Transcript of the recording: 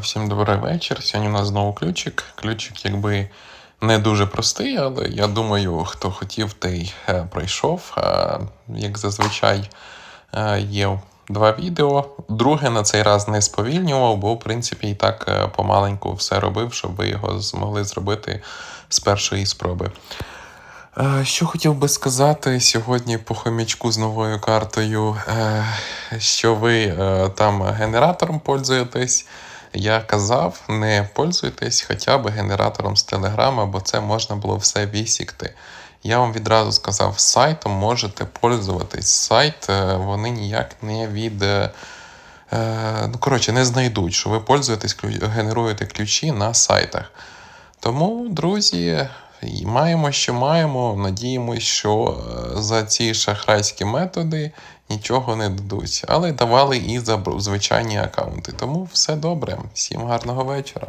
Всім добрий вечір. Сьогодні у нас знову ключик. Ключик, якби не дуже простий, але я думаю, хто хотів, той е, пройшов. Як зазвичай е, є два відео. Друге на цей раз не сповільнював, бо в принципі і так е, помаленьку все робив, щоб ви його змогли зробити з першої спроби. Що хотів би сказати сьогодні по хомячку з новою картою, що ви там генератором пользуєтесь. Я казав, не пользуйтесь хоча б генератором з Телеграма, бо це можна було все висікти. Я вам відразу сказав, сайтом можете пользуватись. Сайт е, вони ніяк не від. е, е, Ну, коротше, не знайдуть, що ви пользуєтесь, генеруєте ключі на сайтах. Тому, друзі, і маємо, що маємо. Надіємось, що е, за ці шахрайські методи нічого не дадуть. Але давали і за звичайні аккаунти. Тому все добре. Всім гарного вечора.